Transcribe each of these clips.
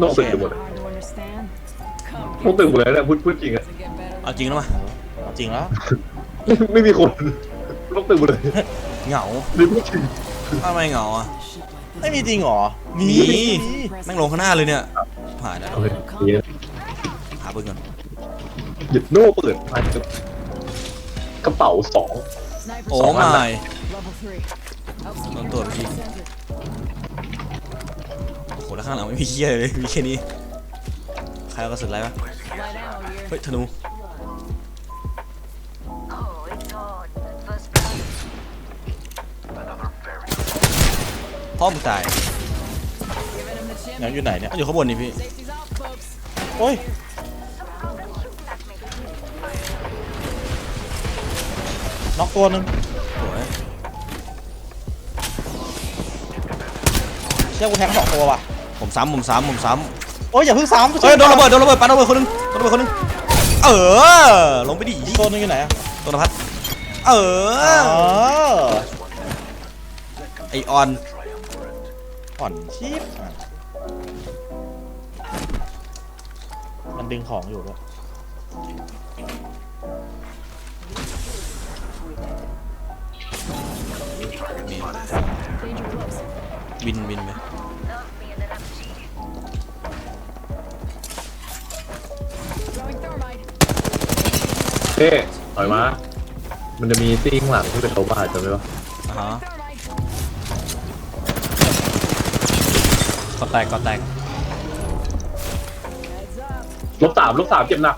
นอกตึกไปหมดเลยนอกตึกหมดเลยนะพูดพูดจริงอะเอาจริงแล้วมาเอาจริงแล้วไม่ไม่มีคนนอกตึกหมดเลยเหงานี่พูดจริงทำไมเหงาอะ ไม่มีจริงเหรอ มีแม่งลงข้างหน้าเลยเนี่ยหายแล้วเอาเลยนี่นะหาปืนก่อนหยุดโน่เปิดมากับกระเป๋าสอง โอ้สองอันไม่น่ะโดนตัวจพี่โอ้โห แล้วข้างหลังไม่มีเคี้ยเลยมีแค่นี้ใครเอากระสุนอะไรวะเฮ้ยธนู Oh, it's on. First blood. พ่อมึงตายยังอยู่ไหนเนี่ยมันอยู่ข้างบนนี่พี่โอ้ยน็อกตัวหนึ่งโอ้ยเชี่ยกูแทงสองตัวว่ะ ผมซ้ำผมซ้ำผมซ้โอ้ยอย่าเพิ่งซ้ำำเฮ้ยโดนระเบิดโดนระเบิดปาโดนระเบิดคนหนึงโดนระเบิดคนหนึงเออลงไปดิอีกตัวหนึงอยู่ไหนอะตัวนภัสเออ๋ออไอออนอ่อนชีพอะมันดึงของอยู่ด้วยมีบินบินไหม เอ๊ะถอยมา มันจะมีตีข้างหลังที่เป็นโลบาจำได้ปะอ่าฮะก็แตกก็แตกลบสามลบสามเจ็บหนัก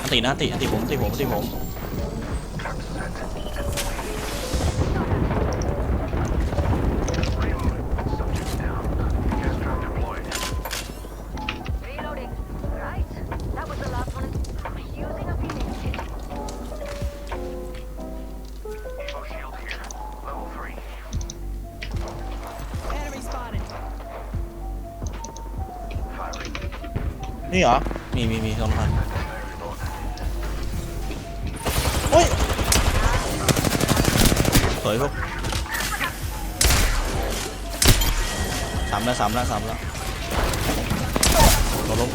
อันตินะอันติอันติผมอันติผมอันติผมีเหรอ มีมีมีลองทันโอ้ยสวยพวกสามแล้วสามแล้วสามแล้วลงลง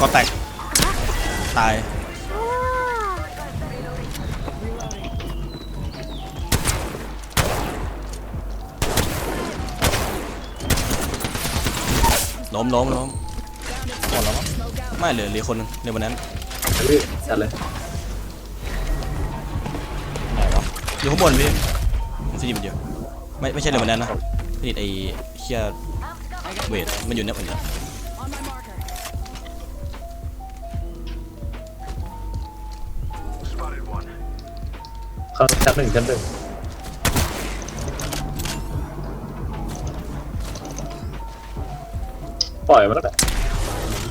ก็แตก ตาย ล้มล้มล้มหมดแล้วมั้งไม่เหลือเหลือคนหนึงในวันนั้นเฮ้ยจัดเลยไหนวะอยู่ข้างบนพี่ฟินิชมันเดียวไม่ไม่ใช่เรื่องวันนั้นนะฟินิชไอ้เคียเวทมันอยู่เนี่ยมันอยู่ Spotted one. เข้าชั้นหนึ่งชั้นหนึ่ง ปล่อยมันแล้วแหละ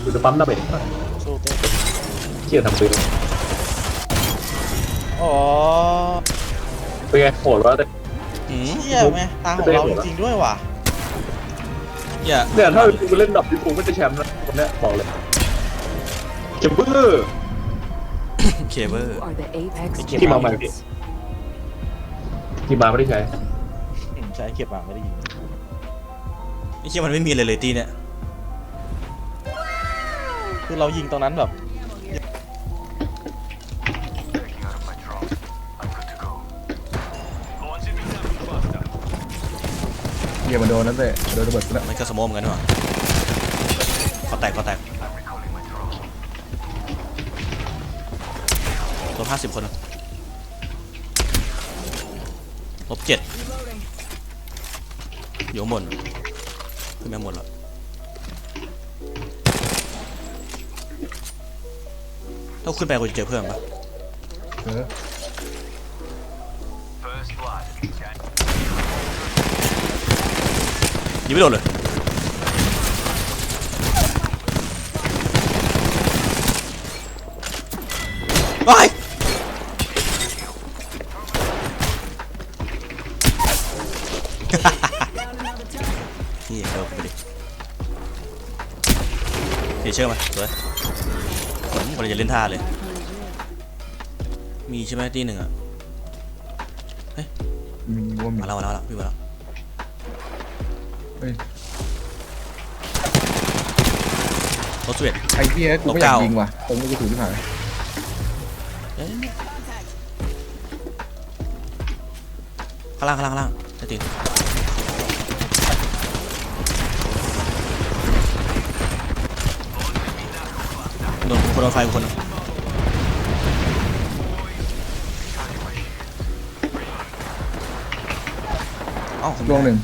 กูจะปั๊มหน้าเบรกสู้เต้เชี่ยทำปืนอ๋อเป็นไงโหดวะแต่อืมเชี่ยไหมตาของเราจริงๆด้วยว่ะอย่าเนี่ยถ้ากูเล่นดับดิฟูก็จะแชมป์นะคนเนี้ยบอกเลยเจ็บเบื้อเคเบิล are the apex ที่มาใหม่พี่ที่มาไม่ได้ใช้อืมใช้เก็บมาไม่ได้ยิงไอ้เคียมันไม่มีเลยเลยตีเนี่ย คือเรายิงตรงนั้นแบบ Taking out of my drone. I'm good to go. Launching me something faster. เฮียมันโดนนั่นเลยโดนระเบิดไปแล้วมันก็สโมอเหมือนกันนี่หว่าก็แตกก็แตก I'm recalling my drone. ลบห้าสิบคนนะลบเจ็ดอยู่ข้างบนขึ้นไปข้างบนแล้ว ถ้าขึ้นไปกูจะเจอเพื่อนปะเออ First blood. Can ยิงไม่โดนเลยไปนี่เดินไปดิเดี๋ยวเชื่อไหมสวย ผมกำลังจะเล่นท่าเลย มีใช่ไหมที่หนึ่งอะมีว่ามีมาแล้วมาแล้วมาแล้วพี่มาแล้วเฮ้ยรถสเวตไอ้เหี้ยกูไม่อยากเก้ายิงว่ะตรงนี้กูถือที่ผ่านเอ๊ะข้างล่างข้างล่างข้างล่างได้ตีน โดนคนโดนไฟกูคนเอ้าดวงหนึ่ง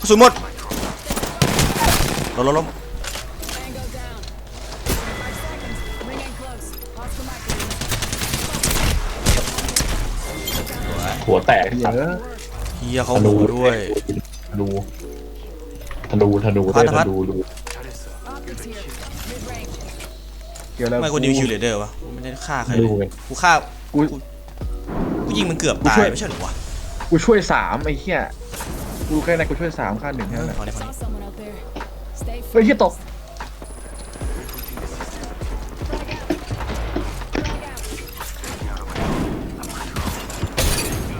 กระสุนหมดล้มล้ม Tango down. Five seconds. Ring in close. Pause for micro. หัวแตกเหี้ยสัตว์เอะเฮียเขาหูด้วยธนู ธนูธนูพัได้ดพัดธนูดู Optics here. Mid range. เกี่ยวแล้วไม่กูดิวคิวเลเดอร์วะกูไม่ได้ฆ่าใครเลดูยไงกูฆ่ากูกูยิงมันเกือบตายไม่ใช่เหรอวะกูช่วยสามไอ้เหี้ยกูแค่ไหนกูช่วยสามค่าหนึ่งแค่นั้นแหละพอได้พอได้ Saw someone out there. Stay เฮ้ยเหี้ยตก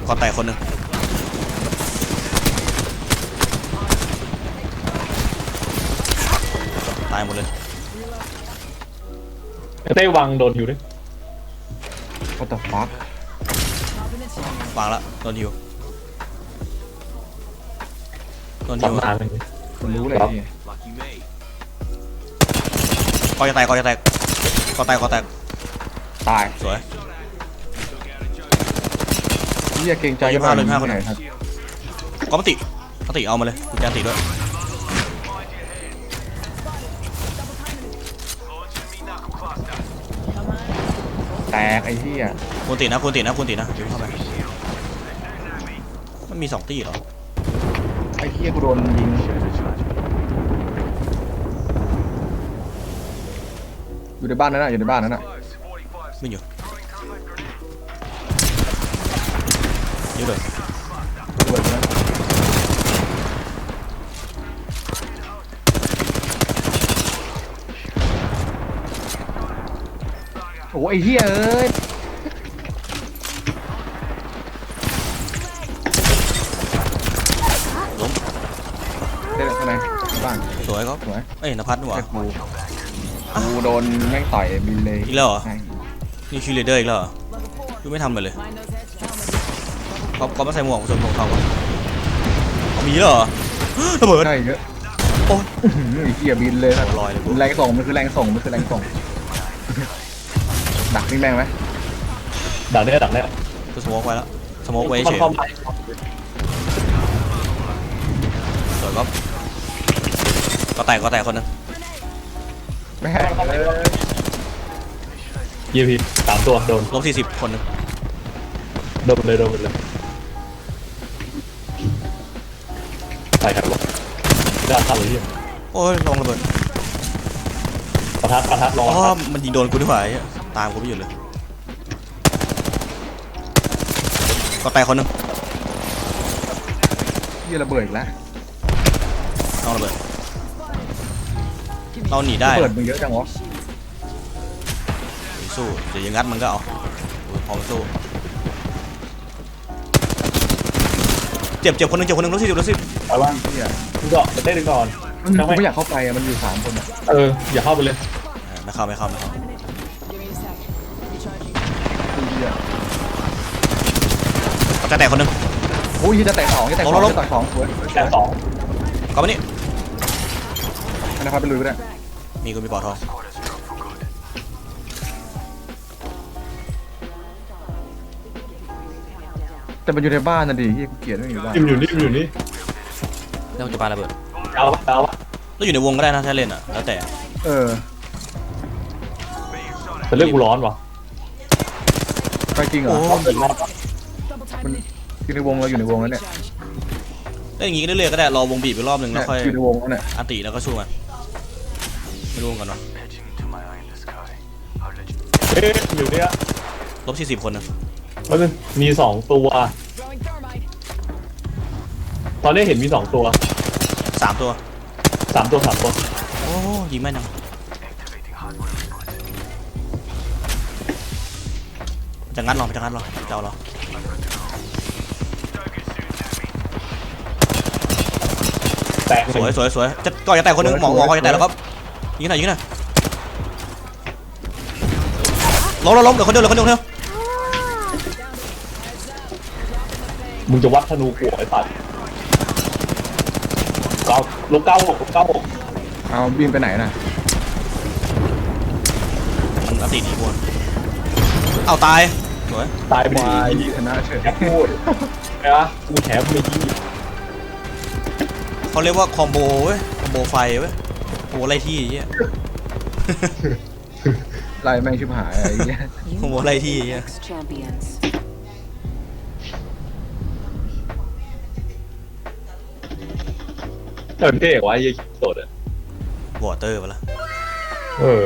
ก่อนแตกคนหนึ่งายหมดเลยไอ้เต้วางโดนฮิวด้วย what the fuck Popping the chain. วางละโดนฮิวโดนจัฮิบวนานเลยมันรู้เลยครับไอ้เหี้ย Lucky me. กอจะแตกกอจะแตกกอแตกกอแตกตายสวยเหี้ยเกรงใจยี่สิบห้าเลยห้าคน ไหนครับกอมติกอมติเอามาเลยกูแจนติด้วย กไอ้เหี้ยคูณตินะคูณตินะคูณตินะเดี๋ยวเข้าไปมันมีสองตีเหรอไอ้เหี้ยกูโดนยิงอยู่ในบ้านนั้นน่ะอยู่ในบ้านนั้นน่ะ Close. 45ไม่อยู่ยิงเลย อ้ไอ้เหี้ยเอ้ยล้มได้แล้วข้างในบ้านสวยครับสวยเอ้ยนภัสนี่หว่า แค่กูกูโดนแม่งต่อยบินเลยอีกแล้วเหรอ ใช่นี่คิวเลเดอร์อีกแล้วเหรอกูไม่ทำเลยเลย Mind those heads. Helmet. ก๊อฟก๊อฟมาใส่หมวกใส่หมวกเขาวะเอามีเหรอระเบิด ใช่เยอะโอ้ย อื้อหือไอ้เหี้ยบินเลยครับลอยเลยกู แรงส่งมันคือแรงส่งมันคือแรงส่ง ดักนี่แม่งไหมดักได้ดักได้กูสโมกไว้แล้วสโมกไว้มันเฉยเข้าไปสวยก๊อฟก็แตกก็แตกคนหนึงแม่งเอ้ยยีพีสามตัวโดนลบสี่สิบคนหนึงโดนเลยโดนหมดเลยไปครับวะได้ทันเลยที่โอ้ยลงระเบิดประทัดประทัดรออ๋อครับมันยิงโดนกูด้วยไอ้เหี้ยตามกูไม่หยุดเลยก็แตกคนหนึงเหี้ยระเบิดอีกแล้วเอาระเบิด เราหนีได้ระเบิดมึงเยอะจังวะสู้เดี๋ยวอยังงัดมันก็เอากูพร้อมสู้เจ็บเจ็บคนหนึงเจ็บคนหนึงรถสิบรถสิบไปว่าเหี้ยมึงก็ไปเต้นก่อน มันกูไม่อยากเข้าไปอะมันอยู่สามคนอะเออ อย่าเข้าไปเลยอ่าไม่เข้าไม่เข้าไม่เข้า จะแตกคนหนึง โอ้ยจะแตกสองจะแตกสองลบลบ จะแตกสองสวยแต่สองก็มานี่อันนะครับไปลุยก็ได้มีกูมีปอดทองแต่มันอยู่ในบ้านนะดิเฮียกูเกลียดไม่อยู่บ้านอิ่มอยู่นี่อิ่มอยู่นี่แล้วกูจะปาระเบิดเอาปะเอาปะแล้วอยู่ในวงก็ได้นะถ้าเล่นอะแล้วแต่เออแต่เรื่องกูร้อนวะไปจริงเหรอ Double timing it. อยู่ในวงเราอยู่ในวงแล้วเนี่ยเล่นอย่างงี้เรื่อยๆก็ได้รอวงบีบไปรอบหนึ่งแล้วค่อยอยู่ในวงแล้วเนี่ยอันติแล้วก็สู้มันไม่รู้เหมือนกันเนาะ Etching into my eye in the sky. I'll let you เอ๊ะอยู่เนี่ยลบสี่สิบคนนะมันงมีสองตัว Throwing thermite. ตอนนี้เห็นมีสองตัวสามตัวสามตัวสามตัวโอ้ยิงแม่นยัง activating hardware input. ใจจะงัดเหรอจะงัดเหรอจะเอาเหรอ แตกสวยสวยสวยจะก่อนจะแตกคนหนึงหมอหมอก่อนจะแตกแล้วก็ยิงหน่อยยิงหน่อยล้มล้มล้มเหลือคนเดียวเหลือคนเดียวคนเดียวมึงจะวัดธนูหัวไอ้สัตว์เก้าลบเก้าหกลบเก้าหกเอาบินไปไหนน่ะมันอติดีกว่าเอาตายสวยตายไปวาดียชนะเฉยแอบพูดไงวะกูแถมไม่ดี เขาเรียกว่าคอมโบเว้ยคอมโบไฟเว้ยโอ้ไรที่ไอ้เหี้ยไล่แม่งชิบหายไอ้เหี้ย คอมโบไรที่ไอ้เหี้ย champions. เออเท่กว่าไอ้เหี้ยโดดอะวอเตอร์ไปละเออ